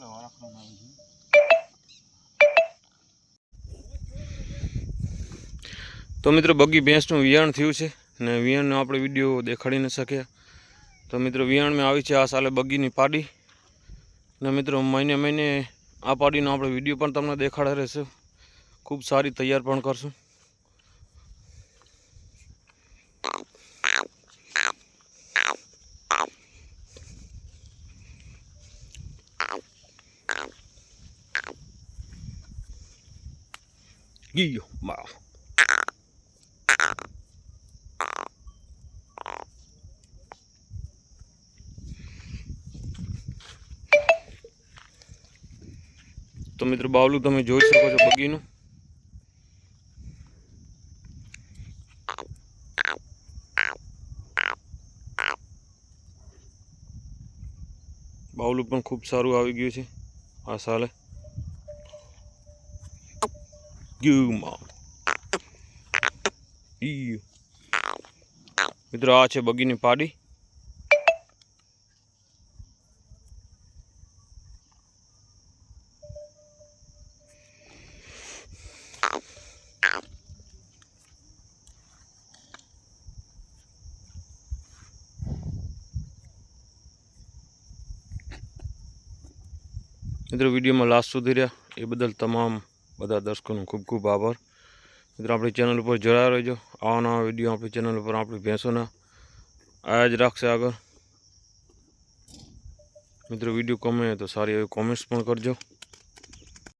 રાખવામાં આવી છે તો મિત્રો, બગી ભેંસનું વિયાણ થયું છે ને વિયાણનો આપણે વીડિયો દેખાડી ન શક્યા તો મિત્રો, વિયાણમાં આવી છે આ સાલે બગીની પાડી. ને મિત્રો, મહિને મહિને આ પાડીનો આપણે વીડિયો પણ તમને દેખાડે રહેશે. ખૂબ સારી તૈયાર પણ કરશું. ગીયો તો મિત્રો, બાવલું તમે જોઈ શકો છો બગીનું. બાવલું પણ ખૂબ સારું આવી ગયું છે. આ સાલે. ગયુમાં મિત્રો આ છે બગીની પાડી. મિત્રો વિડીયોમાં લાસ્ટ સુધી રહ્યા. એ બદલ તમામ બધા દર્શકોનો ખૂબ ખૂબ આભાર. મિત્રો, આપણી ચેનલ ઉપર જોડાયા રહેજો. આવા નવા વીડિયો આપણી ચેનલ ઉપર, આપણી ભેંસોના. આયા જ રાખશે આગળ. મિત્રો વીડિયો ગમે તો સારી એવી કોમેન્ટ્સ પણ કરજો.